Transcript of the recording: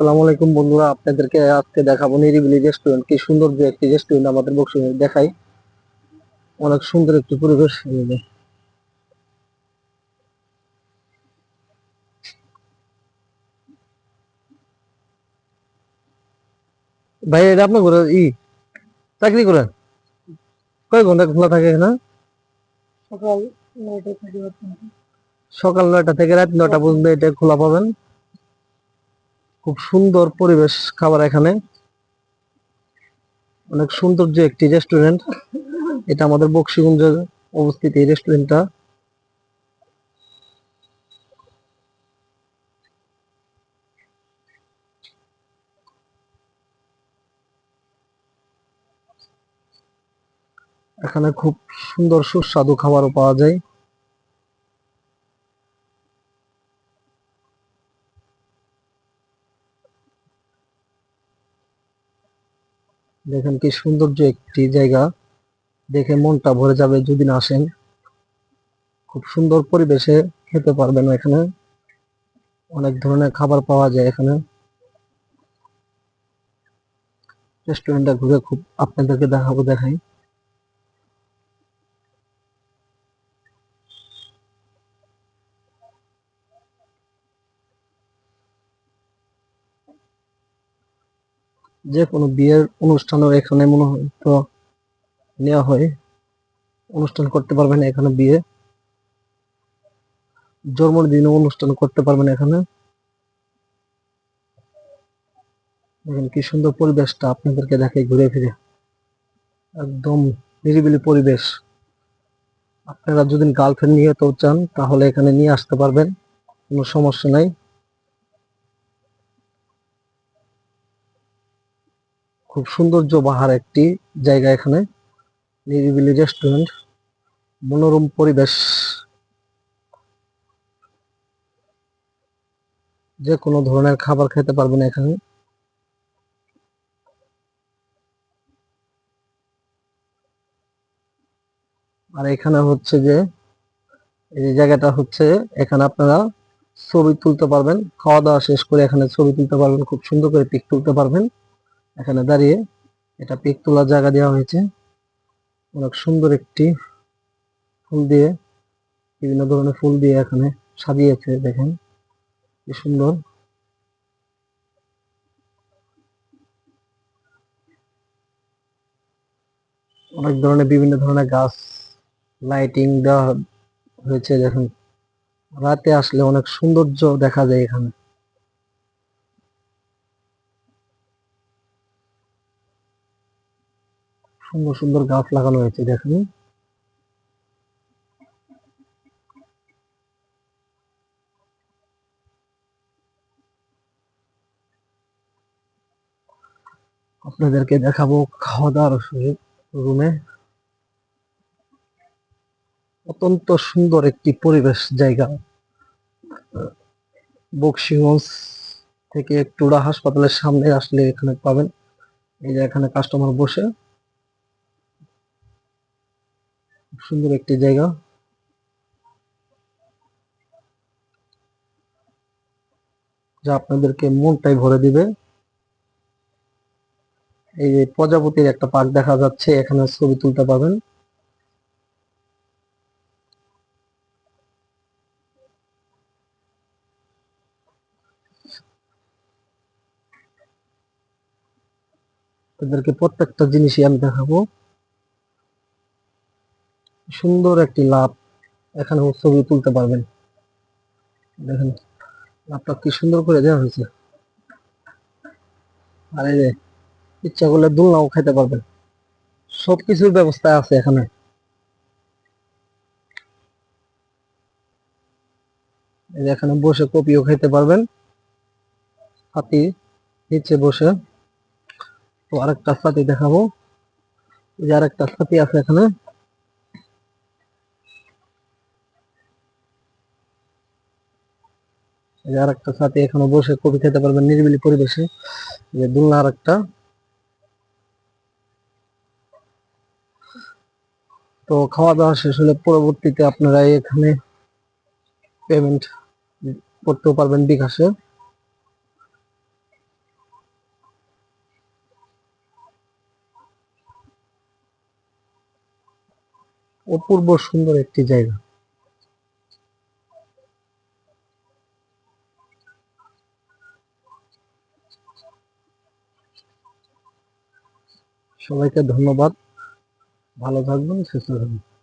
আসসালামু আলাইকুম বন্ধুরা আপনাদেরকে আজকে দেখাবো নিরিবিলি রেস্টুরেন্ট কি সুন্দর যে একটি রেস্টুরেন্ট আমাদের বক্সিংয়ে দেখাই। অনেক সুন্দর একটি পরিবেশ। ভাই এটা আপনার ঘরে ই চাকরি করেন? কয় ঘণ্টা খোলা থাকে এখানে? সকাল নয়টা থেকে রাত নয়টা। সকাল নয়টা থেকে রাত নয়টা পর্যন্ত এটা খোলা পাবেন। খুব সুন্দর পরিবেশ খাবার এখানে। অনেক সুন্দর যে একটি রেস্টুরেন্ট এটা আমাদের বক্সিগঞ্জে অবস্থিত এই রেস্টুরেন্টটা এখানে খুব সুন্দর সুস্বাদু খাবারও পাওয়া যায়। দেখেন কি সৌন্দর্য একটি জায়গা। দেখে মনটা ভরে যাবে যদি না আসেন। খুব সুন্দর পরিবেশে খেতে পারবেন এখানে। অনেক ধরনের খাবার পাওয়া যায় এখানে। রেস্টুরেন্টটা ঘুরে খুব আপনাদেরকে দেখাবো, দেখাই। যে কোনো বিয়ের অনুষ্ঠানও এখানে মনে হয় তো নেওয়া হয়। অনুষ্ঠান করতে পারবেন এখানে বিয়ে। জন্মদিনও অনুষ্ঠান করতে পারবেন এখানে। কি সুন্দর পরিবেশটা আপনাদেরকে দেখে ঘুরে ফিরে। একদম নিরিবিলি পরিবেশ। আপনারা যদি গার্লফ্রেন্ড নিয়ে তো চান তাহলে এখানে নিয়ে আসতে পারবেন, কোনো সমস্যা নাই। খুব সৌন্দর্য বাহার একটি জায়গা এখানে। নিরিবিলি রেস্টুরেন্ট মনোরম পরিবেশ। যে কোনো ধরনের খাবার খেতে পারবেন এখানে। আর এখানে হচ্ছে যে, এই জায়গাটা হচ্ছে, এখানে আপনারা ছবি তুলতে পারবেন, খাওয়া দাওয়া শেষ করে এখানে ছবি তুলতে পারবেন, খুব সুন্দর করে পিক তুলতে পারবেন। এখানে দাঁড়িয়ে এটা পিক তোলার জায়গা দেওয়া হয়েছে। অনেক সুন্দর একটি ফুল দিয়ে, বিভিন্ন ধরনের ফুল দিয়ে এখানে সাজিয়েছে, দেখেন। কি সুন্দর। অনেক ধরনের বিভিন্ন ধরনের গাছ, লাইটিং দেওয়া হয়েছে, দেখেন। রাতে আসলে অনেক সৌন্দর্য দেখা যায় এখানে। সুন্দর সুন্দর গাছ লাগানো হয়েছে, দেখেন। আপনাদেরকে দেখাবো খাওয়া দাওয়ার রুমে অত্যন্ত সুন্দর একটি পরিবেশ জায়গা। বক্সিগঞ্জ থেকে টুডা হাসপাতালের সামনে আসলে এখানে পাবেন। এই যে এখানে কাস্টমার বসে খুব সুন্দর একটি জায়গা। যা আপনাদেরকে মনটাই ভরে দিবে। এই যে প্রজাপতির একটা পার্ক দেখা যাচ্ছে, এখানে ছবি তুলতে পারবেন। তাদেরকে প্রত্যেকটা জিনিসই আমি দেখাবো। সুন্দর একটি লাভ এখানে ছবি তুলতে পারবেন। দেখেন, লাভটা কি সুন্দর করে দেওয়া হয়েছে। আর এই যে, ইচ্ছা করলে দোলনাও খাইতে পারবেন। সব কিছুর ব্যবস্থা আছে এখানে। এখানে বসে কপিও খাইতে পারবেন। হাতি নিচে বসে। তো আরেকটা ছাতি দেখাবো। যে আরেকটা ছাতি আছে এখানে। আর একটা সাথে এখানে বসে কবি খেতে পারবেন নিরিবিলি পরিবেশে। যে দুলনা আর একটা তো খাওয়া দাওয়া শেষ হলে পরবর্তীতে আপনারা এখানে পেমেন্ট করতেও পারবেন বিকাশে। অপূর্ব সুন্দর একটি জায়গা। সবাইকে ধন্যবাদ। ভালো থাকবেন সুস্থ থাকবেন।